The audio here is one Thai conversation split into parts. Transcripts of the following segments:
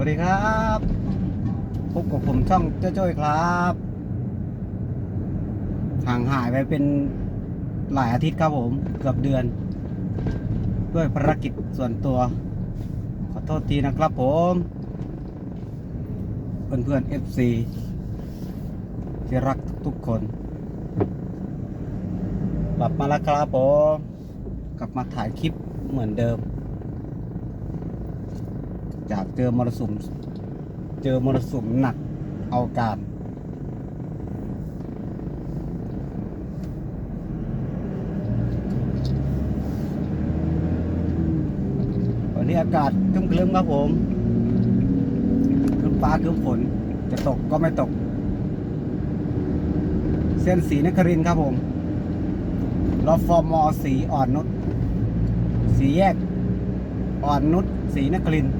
วัสดีครับพบกับผมช่องเจ้าจ้อยครับห่างหายไปเป็นหลายอาทิตย์ครับผมเกือบเดือน ด้วยภารกิจส่วนตัว ขอโทษทีนะครับผมเพื่อนเพื่อนๆ FC ที่รักทุกคนกลับมาแล้วครับผมกลับมาถ่ายคลิปเหมือนเดิม จากเจอมรสุม เจอมรสุมหนักเอาการ วันนี้อากาศครึ้มๆครับผมครึ้มฟ้าครึ้มฝน จะตกก็ไม่ตก เส้นสีนครินครับผมรอฟอร์มอสีอ่อนนุชสีแยกอ่อนนุชสีนครินทร์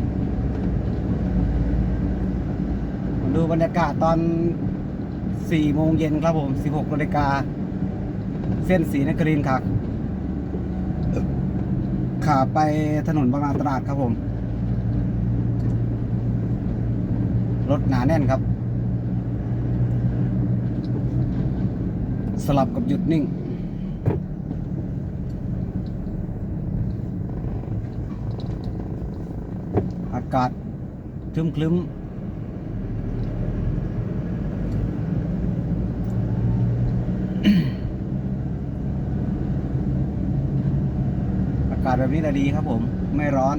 มา ดูบรรยากาศตอน 4 โมงเย็นครับผม 16นาฬิกา เส้นสีนครินครับขาไปถนนบางนาตราดครับผม รถหนาแน่นครับ สลับกับหยุดนิ่งอากาศคลึ้มคลึ้มอากาศแบบนี้แหละดีครับผม ไม่ร้อน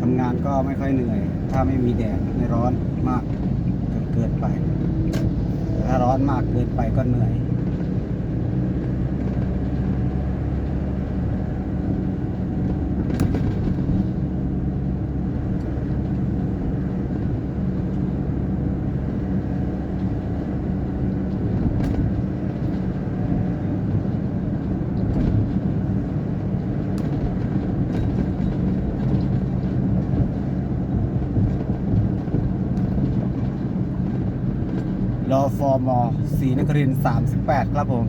ทำงานก็ไม่ค่อยเหนื่อย ถ้าไม่มีแดดไม่ร้อนมากจนเกินไป ถ้าร้อนมากเกินไปก็เหนื่อย ฟอร์มอสีนครินสามสิบแปดครับผม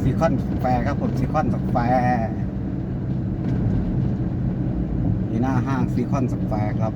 ซีค อนสแฟร์ครับผมซีคอนสแฟร์อยู่หน้าห้างซีคอนสแฟร์ครับ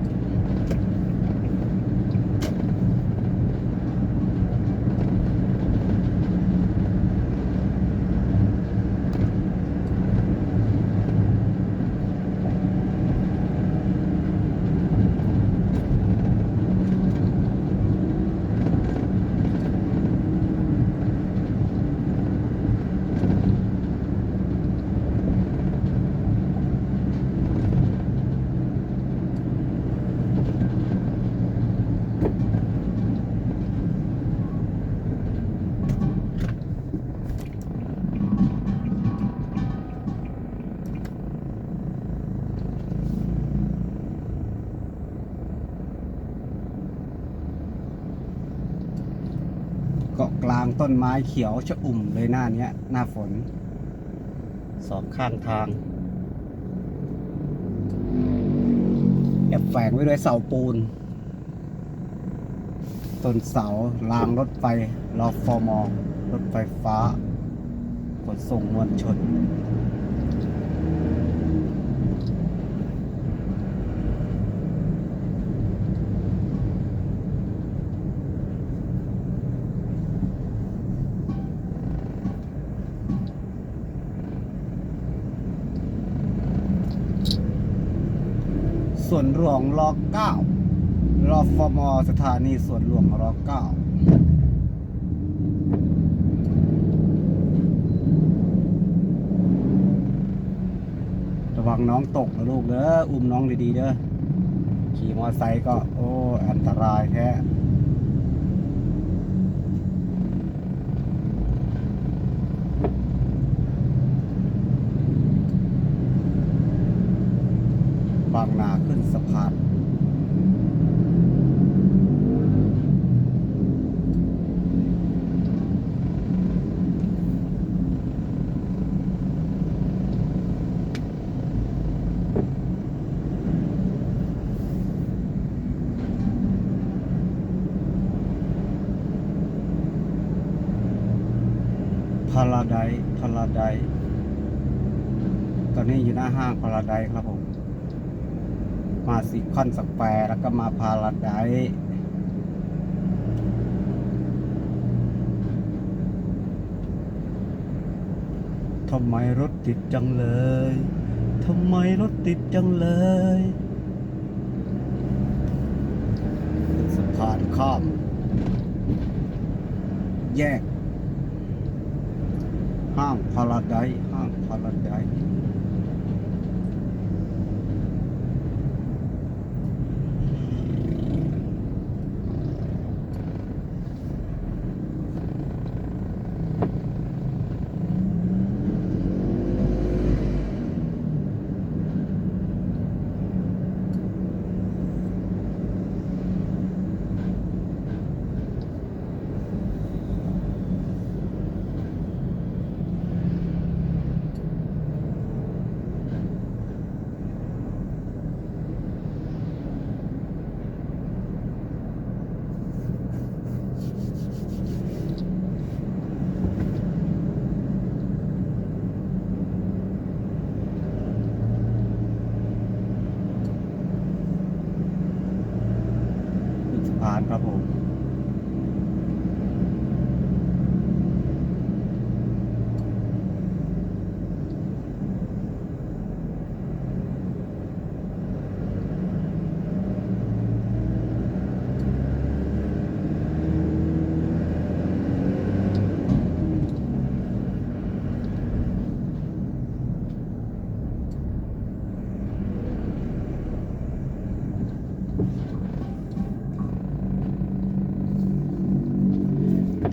เกางต้นไม้เขียวชะอุ่มเลยหน้าเนี้ยหน้าฝน สองข้างทางแอบแฝงไว้ด้วยเสาปูน ต้นเสารางรถไฟรอฟอร์มอรถไฟฟ้าขนส่งมวลชน วนหลวงรอเก้ารอฟอมอสถานีส่วนหลวงรอเก้าระวังน้องตกนะลูกเด้ออุ้มน้องดีๆเด้อขี่มอไซค์ก็ โอ้ อันตรายแท้างนาขึ้นสะพานพาราไดพาราไดตอนนี้อยู่หน้าห้างพาราไดครับผม มาสิคอนสแควร์แล้วก็มาพาราไดทำไมรถติดจังเลย ทำไมรถติดจังเลยสะพานข้าม แยก ห้างพาราไดห้างพาราได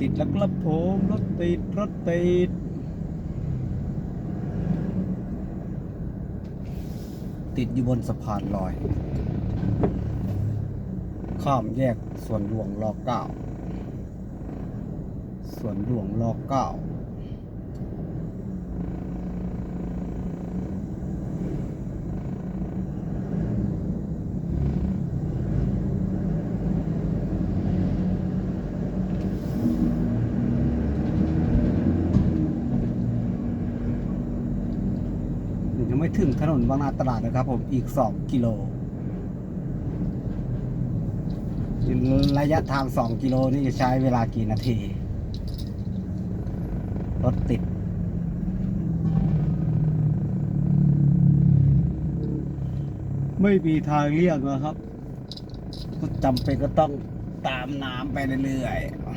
ติดแล้วครับผมรถติดรถติดติดอยู่บนสะพานลอย ข้ามแยกส่วนหลวงรอเก้าส่วนหลวงรอเก้า ยังไม่ถึงถนนบางนาตลาดนะครับผมอีก 2 กิโลระยะทาง 2 กิโลนี่จะใช้เวลากี่นาที รถติด ไม่มีทางเลี่ยงนะครับ ก็จำเป็นก็ต้องตามน้ำไปเรื่อยๆ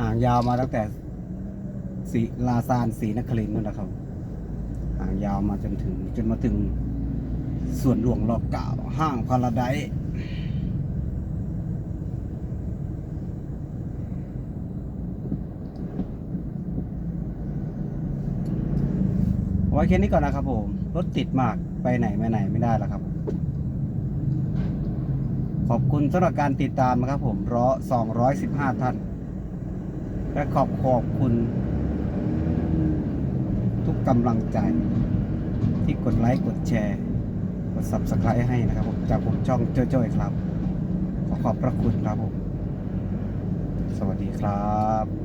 ห่างยาวมาตั้งแต่สีลาซานสีนครินทร์นู่นะครับห่างยาวมาจนถึง จนมาถึงส่วนหลวงรอบเก่าห้างพาราไดไว้แค่นี้ก่อนนะครับผม รถติดมากไปไหนมาไหนไม่ได้แล้วครับ ขอบคุณสำหรับการติดตามนะครับผมร้อ215 ท่าน และขอบขอบคุณ ทุกกำลังใจ ที่กดไลค์กดแชร์ กด subscribe ให้นะครับผมจากผมช่องเจ้ยครับ ขอขอบพระคุณครับผม สวัสดีครับ